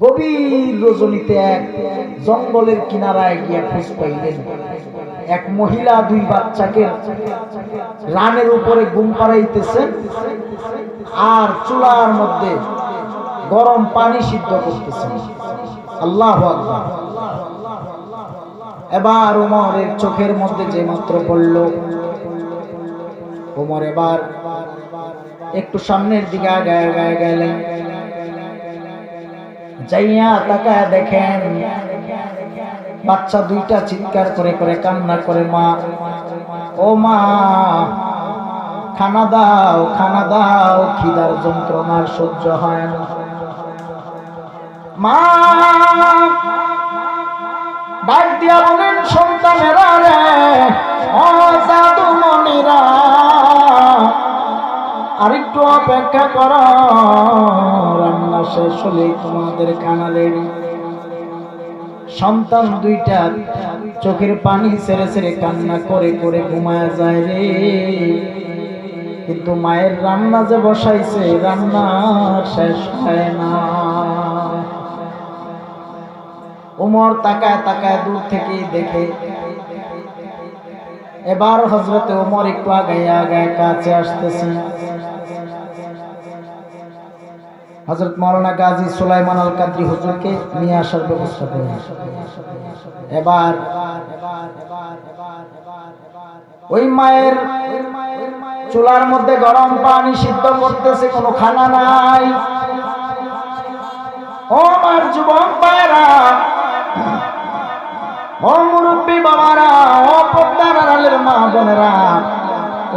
গভীর রজনীতে এক জঙ্গলের কিনারায় গিয়ে খোঁজ পাইলেন। এক মহিলা দুই বাচ্চাকে রানের উপরে ঘুম পাড়াইতেছেন আর চুলার মধ্যে গরম পানি সিদ্ধ করতেছেন আল্লাহ এবার উমরের চোখের মধ্যে যে মাত্র পড়ল উমর এবার একটু সামনের দিকে আগায় আগায় গেলেন। যাইয়া তাকায় দেখেন, বাচ্চা দুইটা চিৎকার করে করে কান্না করে, মা, ও মা, খানা দাও খানা দাও, খিদার যন্ত্রণার সহ্য হয় না। মা, ডাক দিয়া বলেন, সন্তানেরা রে আরেকটু অপেক্ষা কর। রান্না শেষ হলেই তোমাদের খানা সন্তান দুইটা চোখের পানি ছেড়ে ছেড়ে কান্না করে করে ঘুমায় যায় রে। কিন্তু মায়ের রান্না যে বসাইছে, রান্না শেষ হয় না। উমর তাকায় তাকায় দূর থেকে দেখে। এবার হজরতে উমর একটু আগায় আগায় কাছে আসতেছে। হজরত মৌলানা গাজী সুলাইমান আল কাদ্রি হুজুরকে নিয়ে আসার ব্যবস্থা করে এবার, ওই মায়ের চুলার মধ্যে গরম পানি সিদ্ধ করতেছে, কোনো খানা নাই। ও আমার যুবক ভাইরা ও মুরব্বী বাবারা, ও পদ্মার আড়ালের মা বোনেরা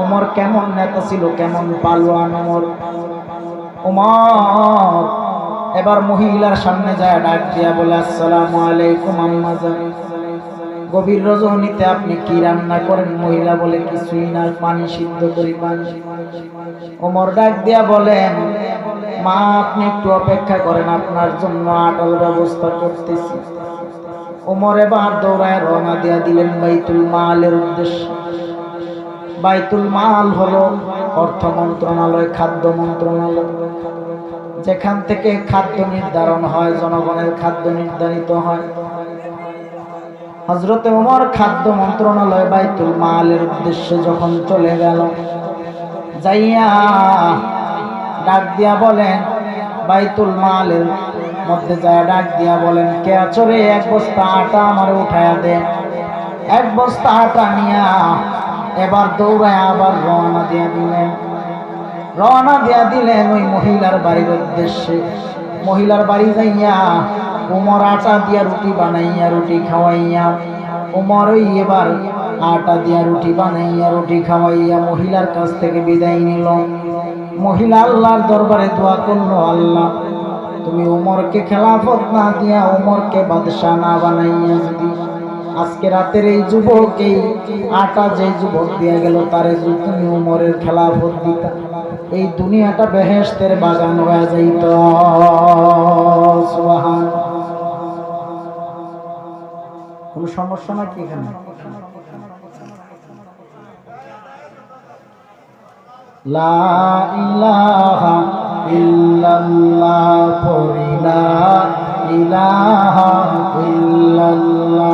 ওমর কেমন নেতা ছিল, কেমন পালোয়ান ওমর ওমর এবার মহিলার সামনে যায় ডাক দিয়া বলে, আসসালামু আলাইকুম আম্মা জান। গভীর রজনীতে আপনি কি রান্না করেন? মহিলা বলে, কিছুই না, পানি সিদ্ধ করি, পানি ওমর ডাক দিয়া বলেন মা, আপনি একটু অপেক্ষা করেন, আপনার জন্য আটল ব্যবস্থা করতেছি। ওমর এবার দৌড়ায় রওনা দিয়া দিলেন বাইতুল মালের উদ্দেশ্যে। বাইতুল মাল হলো অর্থ মন্ত্রণালয়, খাদ্য মন্ত্রণালয়। যেখান থেকে খাদ্য নির্ধারণ হয়, জনগণের খাদ্য নির্ধারিত হয়। হজরতে ওমর খাদ্য মন্ত্রণালয় বাইতুল মালের উদ্দেশ্যে যখন চলে গেল, যাইয়া ডাক দিয়া বলেন, বাইতুল মালের মধ্যে যায় ডাক দিয়া বলেন, কে আচরে এক বস্তা আটা আমার উঠায়া দে। এক বস্তা আটা নিয়া এবার দৌড়ায় আবার রওনা দিয়া দিলেন। রওনা দিয়া দিলেন ওই মহিলার বাড়ির উদ্দেশ্যে। মহিলার বাড়ি যাইয়া উমর আটা দিয়া রুটি বানাইয়া, রুটি খাওয়াইয়া, উমর ওই এবার আটা দিয়া রুটি বানাইয়া, রুটি খাওয়াইয়া মহিলার কাছ থেকে বিদায় নিল। মহিলা আল্লাহর দরবারে দোয়া করল, আল্লাহ, তুমি উমরকে খেলাফত না দিয়া উমরকে বাদশাহ না বানাইয়া যদি আজকে রাতের এই যুবক, এই আটা যে যুবক দিয়া গেল, তারে তুমি উমরের খেলাফত দিতা। এই দুনিয়াটা বেহেস্তের বাগান হয়ে যাইত। কোনো সমস্যা নাকি এখানে? লা ইলাহা ইল্লাল্লাহ, পড়ি লা ইলাহা ইল্লাল্লাহ।